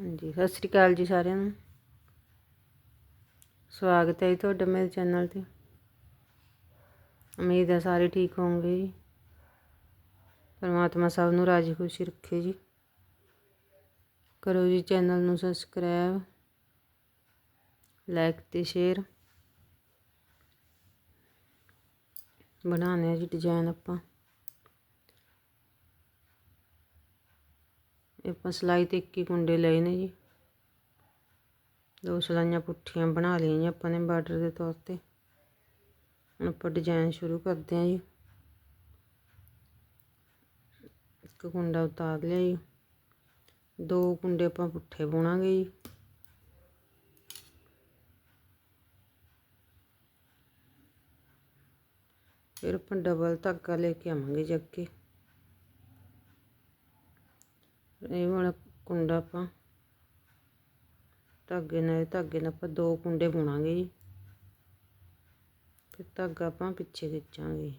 ਹਾਂਜੀ, ਸਤਿ ਸ੍ਰੀ ਅਕਾਲ ਜੀ ਸਾਰਿਆਂ ਨੂੰ। ਸਵਾਗਤ ਹੈ ਜੀ ਤੁਹਾਡਾ ਮੇਰੇ ਚੈਨਲ ਤੇ। ਉਮੀਦ ਹੈ ਸਾਰੇ ਠੀਕ ਹੋਵੋਗੇ ਜੀ। ਪਰਮਾਤਮਾ ਸਭ ਨੂੰ ਰਾਜੀ ਖੁਸ਼ੀ ਰੱਖੇ ਜੀ। ਕਰੋ ਜੀ ਚੈਨਲ ਨੂੰ ਸਬਸਕ੍ਰਾਈਬ, ਲਾਈਕ ਤੇ ਸ਼ੇਅਰ। ਬਣਾਉਣੇ ਆ ਜੀ ਡਿਜ਼ਾਈਨ ਆਪਾਂ। ਆਪਾਂ ਸਲਾਈ ਤੇ 21 ਕੁੰਡੇ ਲਏ ਨੇ ਜੀ। ਦੋ ਸਲਾਈਆਂ ਪੁੱਠੀਆਂ ਬਣਾ ਲਈਆਂ ਜੀ ਆਪਾਂ ਨੇ ਬਾਰਡਰ ਦੇ ਤੌਰ ਤੇ। ਹੁਣ ਆਪਾਂ ਡਿਜ਼ਾਈਨ ਸ਼ੁਰੂ ਕਰਦੇ ਹਾਂ ਜੀ। ਇੱਕ ਕੁੰਡਾ ਉਤਾਰ ਲਿਆ ਜੀ। ਦੋ ਕੁੰਡੇ ਆਪਾਂ ਪੁੱਠੇ ਬੁਣਾਂਗੇ ਜੀ। ਫਿਰ ਆਪਾਂ ਡਬਲ ਧਾਗਾ ਲੈ ਕੇ ਆਵਾਂਗੇ ਜੀ ਅੱਗੇ। ਇਹ ਵਾਲਾ ਕੁੰਡਾ ਆਪਾਂ ਧਾਗੇ ਨਾਲ ਧਾਗੇ ਨਾਲ ਆਪਾਂ ਦੋ ਕੁੰਡੇ ਬੁਣਾਂਗੇ ਜੀ। ਫਿਰ ਧਾਗਾ ਆਪਾਂ ਪਿੱਛੇ ਖਿੱਚਾਂਗੇ।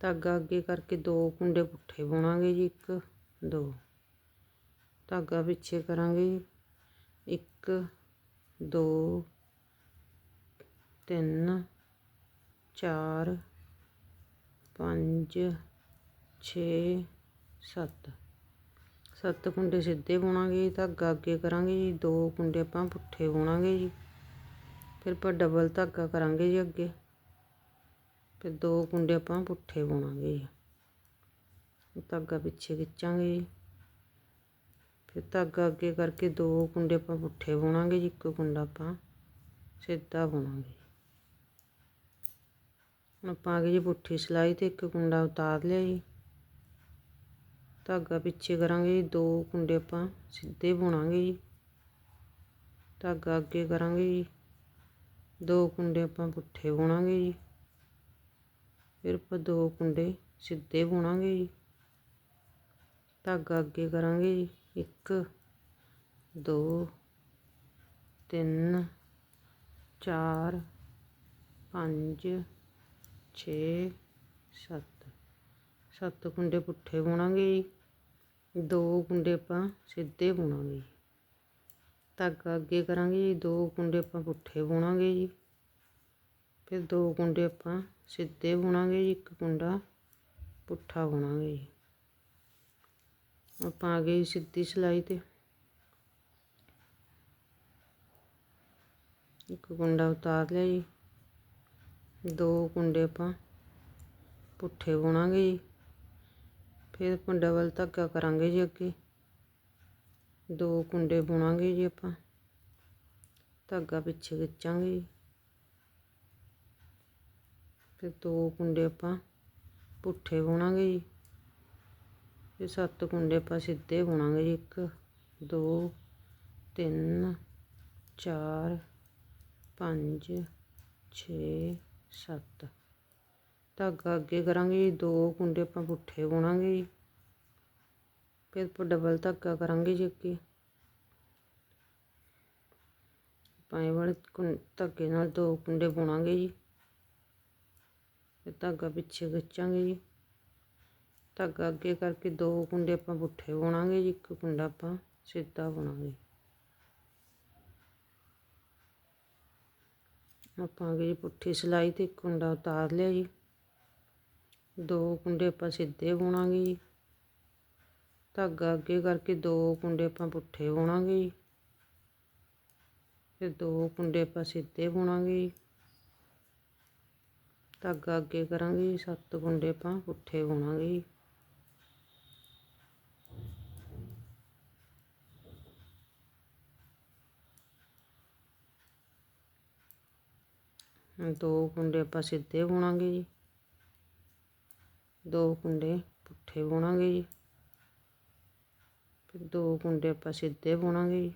ਧਾਗਾ ਅੱਗੇ ਕਰਕੇ ਦੋ ਕੁੰਡੇ ਪੁੱਠੇ ਬੁਣਾਂਗੇ ਜੀ, ਇੱਕ, ਦੋ। ਧਾਗਾ ਪਿੱਛੇ ਕਰਾਂਗੇ ਜੀ, ਇੱਕ, ਦੋ, ਤਿੰਨ, ਚਾਰ, ਪੰਜ, ਛੇ, ਸੱਤ। ਸੱਤ ਕੁੰਡੇ ਸਿੱਧੇ ਬੁਣਾਂਗੇ ਧਾਗਾ ਅੱਗੇ ਕਰਾਂਗੇ ਜੀ, ਦੋ ਕੁੰਡੇ ਆਪਾਂ ਪੁੱਠੇ ਬੁਣਾਂਗੇ ਜੀ। ਫਿਰ ਆਪਾਂ ਡਬਲ ਧਾਗਾ ਕਰਾਂਗੇ ਜੀ ਅੱਗੇ। ਫਿਰ ਦੋ ਕੁੰਡੇ ਆਪਾਂ ਪੁੱਠੇ ਬੁਣਾਂਗੇ ਜੀ। ਧਾਗਾ ਪਿੱਛੇ ਖਿੱਚਾਂਗੇ ਜੀ। ਫਿਰ ਧਾਗਾ ਅੱਗੇ ਕਰਕੇ ਦੋ ਕੁੰਡੇ ਆਪਾਂ ਪੁੱਠੇ ਬੁਣਾਂਗੇ ਜੀ, ਇੱਕ ਕੁੰਡਾ ਆਪਾਂ ਸਿੱਧਾ ਬੁਣਾਂਗੇ ਹੁਣ ਆਪਾਂ ਆ ਗਏ ਜੀ ਪੁੱਠੀ ਸਲਾਈ ਤੇ ਇੱਕ ਕੁੰਡਾ ਉਤਾਰ ਲਿਆ ਜੀ। ਧਾਗਾ ਪਿੱਛੇ ਕਰਾਂਗੇ ਜੀ, ਦੋ ਕੁੰਡੇ ਆਪਾਂ ਸਿੱਧੇ ਬੁਣਾਂਗੇ ਜੀ। ਧਾਗਾ ਅੱਗੇ ਕਰਾਂਗੇ ਜੀ, ਦੋ ਕੁੰਡੇ ਆਪਾਂ ਪੁੱਠੇ ਬੁਣਾਂਗੇ ਜੀ। ਫਿਰ ਆਪਾਂ ਦੋ ਕੁੰਡੇ ਸਿੱਧੇ ਬੁਣਾਂਗੇ ਜੀ। ਧਾਗਾ ਅੱਗੇ ਕਰਾਂਗੇ ਜੀ, ਇੱਕ, ਦੋ, ਤਿੰਨ, ਚਾਰ, ਪੰਜ, ਛੇ, ਸੱਤ। ਸੱਤ ਕੁੰਡੇ ਪੁੱਠੇ ਬੁਣਾਂਗੇ ਜੀ। ਦੋ ਕੁੰਡੇ ਆਪਾਂ ਸਿੱਧੇ ਬੁਣਾਂਗੇ। ਧਾਗਾ ਅੱਗੇ ਕਰਾਂਗੇ ਜੀ, ਦੋ ਕੁੰਡੇ ਆਪਾਂ ਪੁੱਠੇ ਬੁਣਾਂਗੇ ਜੀ। ਫਿਰ ਦੋ ਕੁੰਡੇ ਆਪਾਂ ਸਿੱਧੇ ਬੁਣਾਂਗੇ ਜੀ, ਇੱਕ ਕੁੰਡਾ ਪੁੱਠਾ ਬੁਣਾਂਗੇ ਜੀ। ਆਪਾਂ ਆ ਗਏ ਸਿੱਧੀ ਸਲਾਈ ਤੇ। ਇੱਕ ਕੁੰਡਾ ਉਤਾਰ ਲਿਆ ਜੀ। ਦੋ ਕੁੰਡੇ ਆਪਾਂ ਪੁੱਠੇ ਬੁਣਾਂਗੇ ਜੀ। ਫਿਰ ਆਪਾਂ ਡਬਲ ਧਾਗਾ ਕਰਾਂਗੇ ਜੀ ਅੱਗੇ ਦੋ ਕੁੰਡੇ ਬੁਣਾਂਗੇ ਜੀ ਆਪਾਂ ਧਾਗਾ ਪਿੱਛੇ ਖਿੱਚਾਂਗੇ ਜੀ ਫਿਰ ਦੋ ਕੁੰਡੇ ਆਪਾਂ ਪੁੱਠੇ ਬੁਣਾਂਗੇ ਜੀ ਫਿਰ ਸੱਤ ਕੁੰਡੇ ਆਪਾਂ ਸਿੱਧੇ ਬੁਣਾਂਗੇ ਜੀ ਇੱਕ ਦੋ ਤਿੰਨ ਚਾਰ ਪੰਜ ਛੇ ਸੱਤ ਧਾਗਾ ਅੱਗੇ ਕਰਾਂਗੇ ਜੀ, ਦੋ ਕੁੰਡੇ ਆਪਾਂ ਪੁੱਠੇ ਬੁਣਾਂਗੇ ਜੀ। ਫਿਰ ਆਪਾਂ ਡਬਲ ਧਾਗਾ ਕਰਾਂਗੇ ਜੀ ਅੱਗੇ। ਪਾਏ ਵਾਲੇ ਧਾਗੇ ਨਾਲ ਦੋ ਕੁੰਡੇ ਬੁਣਾਂਗੇ ਜੀ। ਫਿਰ ਧਾਗਾ ਪਿੱਛੇ ਖਿੱਚਾਂਗੇ ਜੀ। ਧਾਗਾ ਅੱਗੇ ਕਰਕੇ ਦੋ ਕੁੰਡੇ ਆਪਾਂ ਪੁੱਠੇ ਬੁਣਾਂਗੇ ਜੀ, ਇੱਕ ਕੁੰਡਾ ਆਪਾਂ ਸਿੱਧਾ ਬੁਣਾਂਗੇ। ਆਪਾਂ ਅਗੇ ਪੁੱਠੀ ਸਲਾਈ ਤੇ ਕੁੰਡਾ ਉਤਾਰ ਲਿਆ ਜੀ। ਦੋ ਕੁੰਡੇ ਆਪਾਂ ਸਿੱਧੇ ਬੁਣਾਂਗੇ ਜੀ। ਧਾਗਾ ਅੱਗੇ ਕਰਕੇ ਦੋ ਕੁੰਡੇ ਆਪਾਂ ਪੁੱਠੇ ਬੁਣਾਂਗੇ ਜੀ। ਫਿਰ ਦੋ ਕੁੰਡੇ ਆਪਾਂ ਸਿੱਧੇ ਬੁਣਾਂਗੇ ਜੀ। ਧਾਗਾ ਅੱਗੇ ਕਰਾਂਗੇ ਜੀ, ਸੱਤ ਕੁੰਡੇ ਆਪਾਂ ਪੁੱਠੇ ਬੁਣਾਂਗੇ ਜੀ। ਦੋ ਕੁੰਡੇ ਆਪਾਂ ਸਿੱਧੇ ਬੁਣਾਂਗੇ ਜੀ। ਦੋ ਕੁੰਡੇ ਪੁੱਠੇ ਬੁਣਾਂਗੇ ਜੀ। ਫਿਰ ਦੋ ਕੁੰਡੇ ਆਪਾਂ ਸਿੱਧੇ ਬੁਣਾਂਗੇ ਜੀ।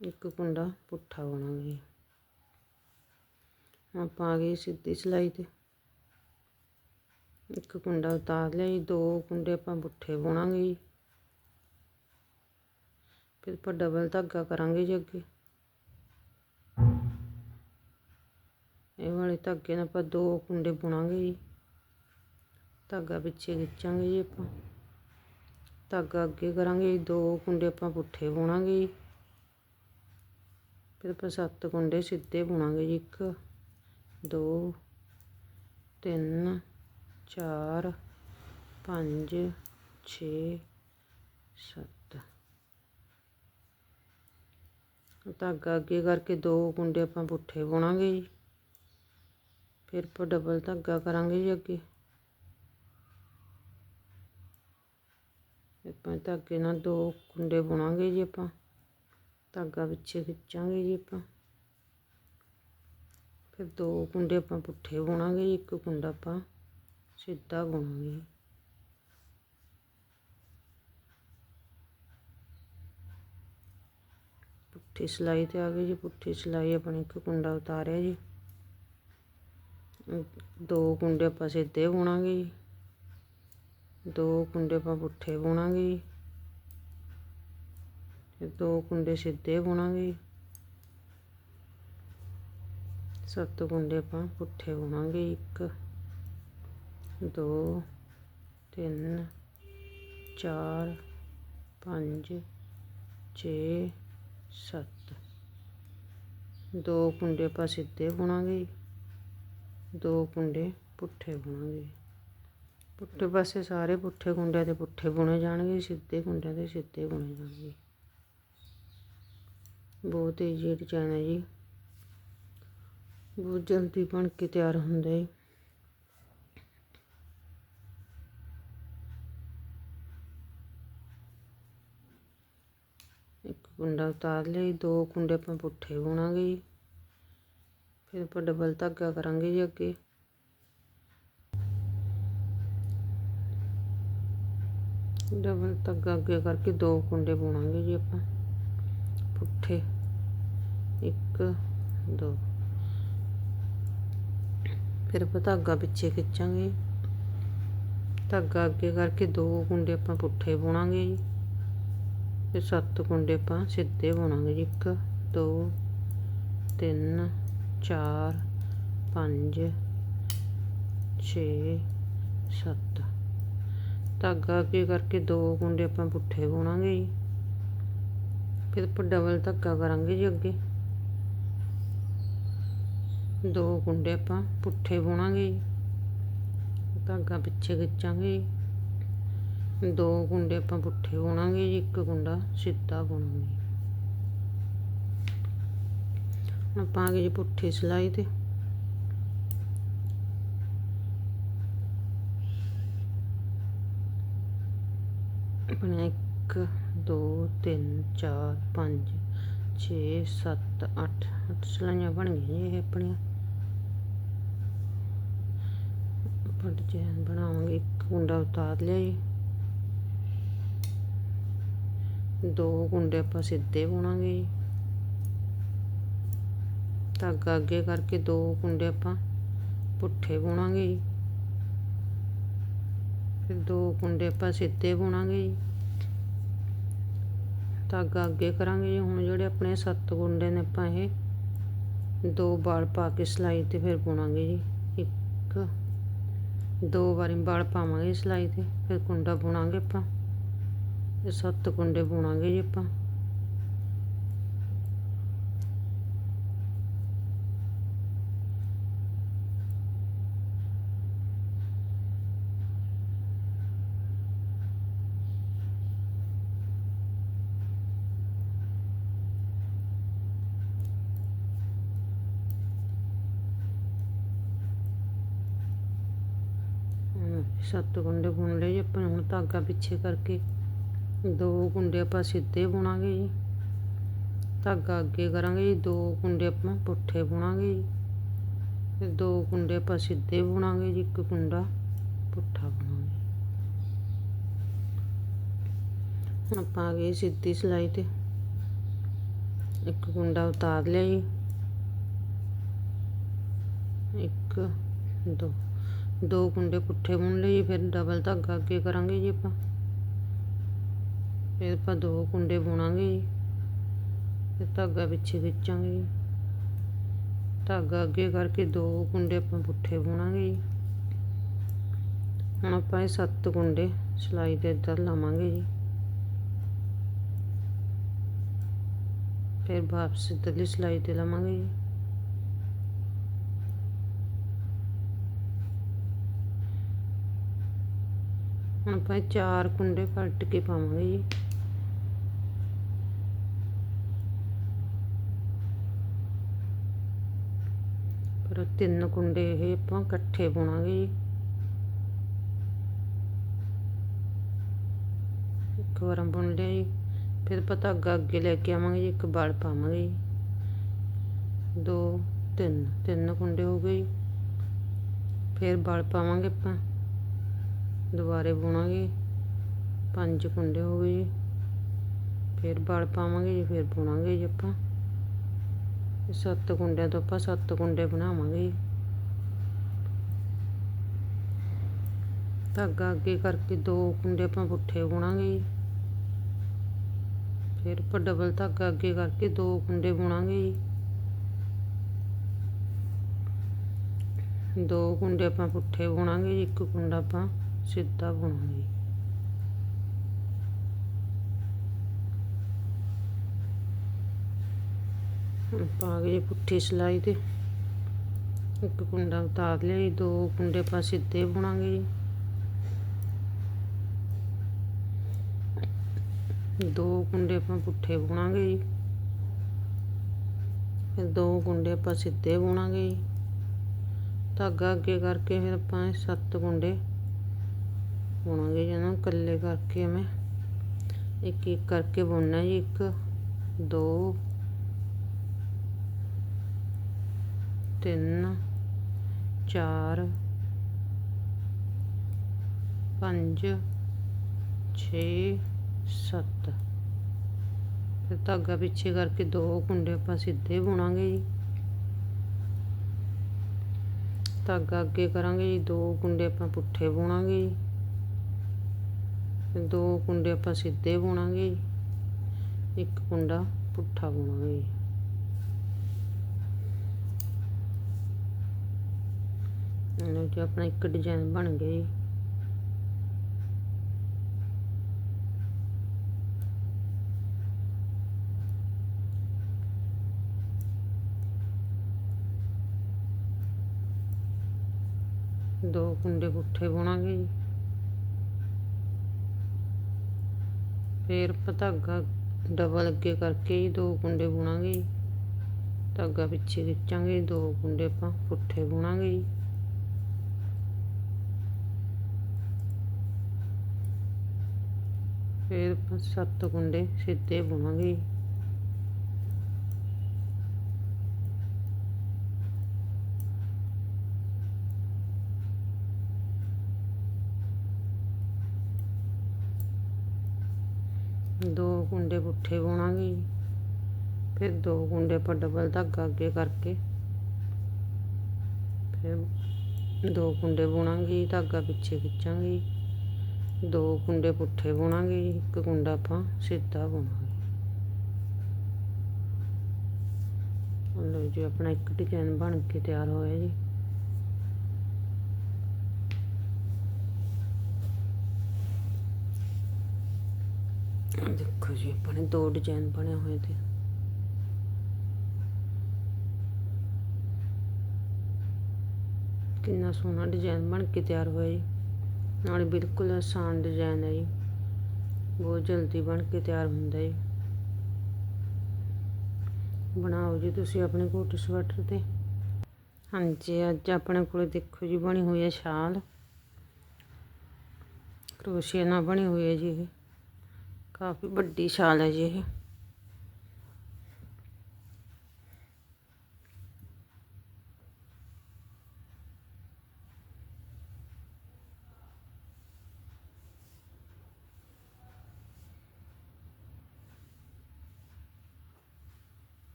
ਇੱਕ ਕੁੰਡਾ ਪੁੱਠਾ ਬੁਣਾਂਗੇ ਆਪਾਂ ਆ ਗਏ ਸਿੱਧੀ ਸਿਲਾਈ ਤੇ। ਇੱਕ ਕੁੰਡਾ ਉਤਾਰ ਲਿਆ ਜੀ, ਦੋ ਕੁੰਡੇ ਆਪਾਂ ਪੁੱਠੇ ਬੁਣਾਂਗੇ ਜੀ। ਫਿਰ ਆਪਾਂ ਡਬਲ ਧਾਗਾ ਕਰਾਂਗੇ ਜੀ ਅੱਗੇ। ਇਹ ਵਾਲੇ ਧਾਗੇ ਨਾਲ ਆਪਾਂ ਦੋ ਕੁੰਡੇ ਬੁਣਾਂਗੇ ਜੀ। ਧਾਗਾ ਪਿੱਛੇ ਖਿੱਚਾਂਗੇ ਜੀ ਆਪਾਂ। ਧਾਗਾ ਅੱਗੇ ਕਰਾਂਗੇ ਜੀ, ਦੋ ਕੁੰਡੇ ਆਪਾਂ ਪੁੱਠੇ ਬੁਣਾਂਗੇ ਜੀ। ਫਿਰ ਆਪਾਂ ਸੱਤ ਕੁੰਡੇ ਸਿੱਧੇ ਬੁਣਾਂਗੇ ਜੀ, ਇੱਕ, ਦੋ, ਤਿੰਨ, ਚਾਰ, ਪੰਜ, ਛੇ, ਸੱਤ। ਧਾਗਾ ਅੱਗੇ ਕਰਕੇ ਦੋ ਕੁੰਡੇ ਆਪਾਂ ਪੁੱਠੇ ਬੁਣਾਂਗੇ ਜੀ। ਫਿਰ ਆਪਾਂ ਡਬਲ ਧਾਗਾ ਕਰਾਂਗੇ ਜੀ ਅੱਗੇ। ਆਪਾਂ ਧਾਗੇ ਨਾਲ ਦੋ ਕੁੰਡੇ ਬੁਣਾਂਗੇ ਜੀ ਆਪਾਂ। ਧਾਗਾ ਪਿੱਛੇ ਖਿੱਚਾਂਗੇ ਜੀ ਆਪਾਂ। ਫਿਰ ਦੋ ਕੁੰਡੇ ਆਪਾਂ ਪੁੱਠੇ ਬੁਣਾਂਗੇ ਜੀ, ਇੱਕ ਕੁੰਡਾ ਆਪਾਂ ਸਿੱਧਾ ਬੁਣਾਂਗੇ। ਜੀ। ਪੁੱਠੀ ਸਿਲਾਈ ਤੇ ਆ ਗਈ ਜੀ, ਪੁੱਠੀ ਸਿਲਾਈ ਆਪਣੀ ਇੱਕ ਕੁੰਡਾ ਉਤਾਰਿਆ ਜੀ। ਦੋ ਕੁੰਡੇ ਆਪਾਂ ਸਿੱਧੇ ਬੁਣਾਂਗੇ ਜੀ। ਦੋ ਕੁੰਡੇ ਆਪਾਂ ਪੁੱਠੇ ਬੁਣਾਂਗੇ ਜੀ। ਤੇ ਦੋ ਕੁੰਡੇ ਸਿੱਧੇ ਬੁਣਾਂਗੇ ਜੀ। ਸੱਤ ਕੁੰਡੇ ਆਪਾਂ ਪੁੱਠੇ ਬੁਣਾਂਗੇ ਇੱਕ, ਦੋ, ਤਿੰਨ, ਚਾਰ, ਪੰਜ, ਛੇ, ਸੱਤ। ਦੋ ਕੁੰਡੇ ਆਪਾਂ ਸਿੱਧੇ ਬੁਣਾਂਗੇ ਦੋ ਕੁੰਡੇ ਪੁੱਠੇ ਬੁਣਾਂਗੇ ਪੁੱਠੇ ਪਾਸੇ ਸਾਰੇ ਪੁੱਠੇ ਕੁੰਡਿਆਂ ਦੇ ਪੁੱਠੇ ਬੁਣੇ ਜਾਣਗੇ ਸਿੱਧੇ ਕੁੰਡਿਆਂ ਦੇ ਸਿੱਧੇ ਬੁਣੇ ਜਾਣਗੇ। ਬਹੁਤ ਈਜੀ ਡਿਜ਼ਾਈਨ ਹੈ ਜੀ। ਬਹੁਤ ਜਲਦੀ ਬਣ ਕੇ ਤਿਆਰ ਹੁੰਦਾ। ਹੈ ਇੱਕ ਕੁੰਡਾ ਉਤਾਰ ਲਿਆ ਜੀ, ਦੋ ਕੁੰਡੇ ਆਪਾਂ ਪੁੱਠੇ ਬੁਣਾਂਗੇ ਜੀ। ਫਿਰ ਆਪਾਂ ਡਬਲ ਧਾਗਾ ਕਰਾਂਗੇ ਜੀ ਅੱਗੇ। ਡਬਲ ਧਾਗਾ ਅੱਗੇ ਕਰਕੇ ਦੋ ਕੁੰਡੇ ਬੁਣਾਂਗੇ ਜੀ ਆਪਾਂ। ਪੁੱਠੇ। ਇੱਕ, ਦੋ। ਫਿਰ ਆਪਾਂ ਧਾਗਾ ਪਿੱਛੇ ਖਿੱਚਾਂਗੇ। ਧਾਗਾ ਅੱਗੇ ਕਰਕੇ ਦੋ ਕੁੰਡੇ ਆਪਾਂ ਪੁੱਠੇ ਬੁਣਾਂਗੇ ਜੀ। ਫਿਰ ਸੱਤ ਕੁੰਡੇ ਆਪਾਂ ਸਿੱਧੇ ਬੁਣਾਂਗੇ ਜੀ। ਇੱਕ, ਦੋ, ਤਿੰਨ, ਚਾਰ, ਪੰਜ, ਛੇ, ਸੱਤ। ਧਾਗਾ ਅੱਗੇ ਕਰਕੇ ਦੋ ਕੁੰਡੇ ਆਪਾਂ ਪੁੱਠੇ ਬੁਣਾਂਗੇ ਜੀ। ਫਿਰ ਆਪਾਂ ਡਬਲ ਧਾਗਾ ਕਰਾਂਗੇ ਜੀ ਅੱਗੇ। ਦੋ ਕੁੰਡੇ ਆਪਾਂ ਪੁੱਠੇ ਬੁਣਾਂਗੇ ਜੀ। ਧਾਗਾ ਪਿੱਛੇ ਖਿੱਚਾਂਗੇ ਜੀ। ਦੋ ਕੁੰਡੇ ਆਪਾਂ ਪੁੱਠੇ ਬੁਣਾਂਗੇ ਜੀ, ਇੱਕ ਕੁੰਡਾ ਸਿੱਧਾ ਬੁਣਾਂਗੇ ਹੁਣ ਆਪਾਂ ਆ ਜੀ ਪੁੱਠੀ ਸਿਲਾਈ ਤੇ। ਆਪਣਾ ਇੱਕ, ਦੋ, ਤਿੰਨ, ਚਾਰ, ਪੰਜ, ਛੇ, ਸੱਤ, ਅੱਠ। ਅੱਠ ਸਿਲਾਈਆਂ ਬਣ ਗਈਆਂ ਇਹ ਆਪਣੀਆਂ। ਆਪਾਂ ਡਿਜ਼ਾਈਨ ਬਣਾਵਾਂਗੇ। ਇੱਕ ਗੁੰਡਾ ਉਤਾਰ ਲਿਆ ਜੀ। ਦੋ ਕੁੰਡੇ ਆਪਾਂ ਸਿੱਧੇ ਬੁਣਾਂਗੇ ਜੀ। ਧਾਗਾ ਅੱਗੇ ਕਰਕੇ ਦੋ ਕੁੰਡੇ ਆਪਾਂ ਪੁੱਠੇ ਬੁਣਾਂਗੇ ਜੀ। ਫਿਰ ਦੋ ਕੁੰਡੇ ਆਪਾਂ ਸਿੱਧੇ ਬੁਣਾਂਗੇ ਜੀ। ਧਾਗਾ ਅੱਗੇ ਕਰਾਂਗੇ ਜੀ। ਹੁਣ ਜਿਹੜੇ ਆਪਣੇ ਸੱਤ ਕੁੰਡੇ ਨੇ ਆਪਾਂ ਇਹ, ਦੋ ਬਾਲ ਪਾ ਕੇ ਸਿਲਾਈ ਤੇ ਫਿਰ ਬੁਣਾਂਗੇ ਜੀ। ਇੱਕ, ਦੋ ਵਾਰੀ ਬਾਲ ਪਾਵਾਂਗੇ ਸਿਲਾਈ ਤੇ, ਫਿਰ ਕੁੰਡਾ ਬੁਣਾਂਗੇ ਆਪਾਂ। ਇਹ ਸੱਤ ਕੁੰਡੇ ਬੁਣਾਂਗੇ ਜੀ ਆਪਾਂ ਹੁਣ ਸੱਤ ਕੁੰਡੇ ਬੁਣ ਲਏ ਜੀ ਆਪਾਂ ਹੁਣ ਧਾਗਾ ਪਿੱਛੇ ਕਰਕੇ ਦੋ ਕੁੰਡੇ ਆਪਾਂ ਸਿੱਧੇ ਬੁਣਾਂਗੇ ਜੀ। ਧਾਗਾ ਅੱਗੇ ਕਰਾਂਗੇ ਜੀ, ਦੋ ਕੁੰਡੇ ਆਪਾਂ ਪੁੱਠੇ ਬੁਣਾਂਗੇ ਜੀ। ਫਿਰ ਦੋ ਕੁੰਡੇ ਆਪਾਂ ਸਿੱਧੇ ਬੁਣਾਂਗੇ ਜੀ, ਇੱਕ ਕੁੰਡਾ ਪੁੱਠਾ ਬੁਣਾਂਗੇ। ਹੁਣ ਆਪਾਂ ਆ ਗਏ ਸਿੱਧੀ ਸਿਲਾਈ ਤੇ। ਇੱਕ ਕੁੰਡਾ ਉਤਾਰ ਲਿਆ ਜੀ। ਇੱਕ, ਦੋ। ਦੋ ਕੁੰਡੇ ਪੁੱਠੇ ਬੁਣ ਲਏ ਫਿਰ ਡਬਲ ਧਾਗਾ ਅੱਗੇ ਕਰਾਂਗੇ ਜੀ ਆਪਾਂ। ਫਿਰ ਆਪਾਂ ਦੋ ਕੁੰਡੇ ਬੁਣਾਂਗੇ ਜੀ, ਫਿਰ ਧਾਗਾ ਪਿੱਛੇ ਖਿੱਚਾਂਗੇ ਜੀ। ਧਾਗਾ ਅੱਗੇ ਕਰਕੇ ਦੋ ਕੁੰਡੇ ਆਪਾਂ ਪੁੱਠੇ ਬੁਣਾਂਗੇ ਜੀ। ਹੁਣ ਆਪਾਂ ਇਹ ਸੱਤ ਕੁੰਡੇ ਸਿਲਾਈ ਦੇ ਇੱਧਰ ਲਾਵਾਂਗੇ ਜੀ। ਫਿਰ ਵਾਪਸ ਇੱਧਰਲੀ ਸਿਲਾਈ ਤੇ ਲਾਵਾਂਗੇ ਜੀ। ਆਪਾਂ ਚਾਰ ਕੁੰਡੇ ਪਲਟ ਕੇ ਪਾਵਾਂਗੇ ਜੀ। ਪਰ ਤਿੰਨ ਕੁੰਡੇ ਇਹ ਆਪਾਂ ਇਕੱਠੇ ਪਾਉਣਾਗੇ ਜੀ। ਇੱਕ ਵਾਰ ਬੁਣ ਲਿਆ ਜੀ। ਫਿਰ ਪਤਾ ਅੱਗਾ ਅੱਗੇ ਲੈ ਕੇ ਆਵਾਂਗੇ ਜੀ, ਇੱਕ ਬਲ ਪਾਵਾਂਗੇ ਜੀ। ਦੋ, ਤਿੰਨ। ਤਿੰਨ ਕੁੰਡੇ ਹੋ ਗਏ ਜੀ। ਫਿਰ ਬਲ ਪਾਵਾਂਗੇ ਆਪਾਂ। ਦੁਬਾਰੇ ਬੁਣਾਂਗੇ। ਪੰਜ ਕੁੰਡੇ ਹੋ ਗਏ ਜੀ। ਫਿਰ ਬਲ ਪਾਵਾਂਗੇ ਜੀ, ਫਿਰ ਬੁਣਾਂਗੇ ਜੀ ਆਪਾਂ। ਸੱਤ ਕੁੰਡਿਆਂ ਤੋਂ ਆਪਾਂ ਸੱਤ ਕੁੰਡੇ ਬਣਾਵਾਂਗੇ ਜੀ। ਧਾਗਾ ਅੱਗੇ ਕਰਕੇ ਦੋ ਕੁੰਡੇ ਆਪਾਂ ਪੁੱਠੇ ਬੁਣਾਂਗੇ ਜੀ। ਫਿਰ ਆਪਾਂ ਡਬਲ ਧਾਗਾ ਅੱਗੇ ਕਰਕੇ ਦੋ ਕੁੰਡੇ ਬੁਣਾਂਗੇ ਜੀ। ਦੋ ਕੁੰਡੇ ਆਪਾਂ ਪੁੱਠੇ ਬੁਣਾਂਗੇ ਜੀ, ਇੱਕ ਕੁੰਡਾ ਆਪਾਂ ਸਿੱਧਾ ਬੁਣਾਂਗੇ ਹੁਣ ਪਾ ਗਏ ਪੁੱਠੀ ਸਿਲਾਈ ਤੇ ਇੱਕ ਕੁੰਡਾ ਉਤਾਰ ਲਿਆ ਜੀ ਦੋ ਕੁੰਡੇ ਆਪਾਂ ਸਿੱਧੇ ਬੁਣਾਂਗੇ ਜੀ ਦੋ ਕੁੰਡੇ ਆਪਾਂ ਪੁੱਠੇ ਬੁਣਾਂਗੇ ਜੀ ਫਿਰ ਦੋ ਕੁੰਡੇ ਆਪਾਂ ਸਿੱਧੇ ਬੁਣਾਂਗੇ ਜੀ ਧਾਗਾ ਅੱਗੇ ਕਰਕੇ ਫਿਰ ਆਪਾਂ ਸੱਤ ਕੁੰਡੇ ਬੁਣਾਂਗੇ ਜਿਹਨੂੰ ਇਕੱਲੇ ਕਰਕੇ ਮੈਂ। ਇੱਕ ਇੱਕ ਕਰਕੇ ਬੁਣਨਾ ਜੀ, ਇੱਕ, ਦੋ, ਤਿੰਨ, ਚਾਰ, ਪੰਜ, ਛੇ, ਸੱਤ। ਫਿਰ ਧਾਗਾ ਪਿੱਛੇ ਕਰਕੇ ਦੋ ਕੁੰਡੇ ਆਪਾਂ ਸਿੱਧੇ ਬੁਣਾਂਗੇ ਜੀ। ਧਾਗਾ ਅੱਗੇ ਕਰਾਂਗੇ ਜੀ, ਦੋ ਕੁੰਡੇ ਆਪਾਂ ਪੁੱਠੇ ਬੁਣਾਂਗੇ ਜੀ। ਦੋ ਕੁੰਡੇ ਆਪਾਂ ਸਿੱਧੇ ਬੁਣਾਂਗੇ ਜੀ। ਇੱਕ ਕੁੰਡਾ ਪੁੱਠਾ ਬੁਣਾਂਗੇ ਜੀ। ਲਓ ਜੀ, ਆਪਣਾ ਇੱਕ ਡਿਜ਼ਾਈਨ ਬਣ ਗਿਆ ਜੀ। ਦੋ ਕੁੰਡੇ ਪੁੱਠੇ ਬੁਣਾਂਗੇ ਜੀ। ਫਿਰ ਆਪਾਂ ਧਾਗਾ ਡਬਲ ਅੱਗੇ ਕਰਕੇ ਜੀ ਦੋ ਕੁੰਡੇ ਬੁਣਾਂਗੇ ਜੀ। ਧਾਗਾ ਪਿੱਛੇ ਖਿੱਚਾਂਗੇ, ਦੋ ਕੁੰਡੇ ਆਪਾਂ ਪੁੱਠੇ ਬੁਣਾਂਗੇ ਜੀ। ਫਿਰ ਆਪਾਂ ਸੱਤ ਕੁੰਡੇ ਸਿੱਧੇ ਬੁਣਾਂਗੇ ਦੋ ਕੁੰਡੇ ਪੁੱਠੇ ਬੁਣਾਂਗੇ ਜੀ। ਫਿਰ ਦੋ ਕੁੰਡੇ ਆਪਾਂ ਡਬਲ ਧਾਗਾ ਅੱਗੇ ਕਰਕੇ ਫਿਰ ਦੋ ਕੁੰਡੇ ਬੁਣਾਂਗੇ ਧਾਗਾ ਪਿੱਛੇ ਖਿੱਚਾਂਗੇ ਦੋ ਕੁੰਡੇ ਪੁੱਠੇ ਬੁਣਾਂਗੇ ਇੱਕ ਕੁੰਡਾ ਆਪਾਂ ਸਿੱਧਾ ਬੁਣਾਂਗੇ। ਲਓ ਜੀ, ਆਪਣਾ ਇੱਕ ਡਿਜ਼ਾਈਨ ਬਣ ਕੇ ਤਿਆਰ ਹੋਇਆ ਜੀ। ਦੇਖੋ ਜੀ, ਆਪਣੇ ਦੋ ਡਿਜ਼ਾਈਨ ਬਣੇ ਹੋਏ ਤੇ। ਕਿੰਨਾ ਸੋਹਣਾ ਡਿਜ਼ਾਈਨ ਬਣ ਕੇ ਤਿਆਰ ਹੋਇਆ ਜੀ। ਨਾਲੇ ਬਿਲਕੁਲ ਆਸਾਨ ਡਿਜ਼ਾਈਨ ਹੈ ਜੀ। ਬਹੁਤ ਜਲਦੀ ਬਣ ਕੇ ਤਿਆਰ ਹੁੰਦਾ ਜੀ। ਬਣਾਓ ਜੀ ਤੁਸੀਂ ਆਪਣੇ ਕੋਟ ਸਵੈਟਰ ਤੇ। ਹਾਂਜੀ, ਅੱਜ ਆਪਣੇ ਕੋਲ ਦੇਖੋ ਜੀ ਬਣੀ ਹੋਈ ਹੈ ਸ਼ਾਲ। ਕਰੋਸ਼ੀਏ ਨਾਲ ਬਣੀ ਹੋਈ ਹੈ ਜੀ ਇਹ। ਕਾਫੀ ਵੱਡੀ ਛਾਲ ਹੈ ਜੀ ਇਹ।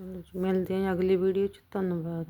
ਚਲੋ ਜੀ ਮਿਲਦੇ ਹਾਂ ਅਗਲੀ ਵੀਡੀਓ 'ਚ ਧੰਨਵਾਦ।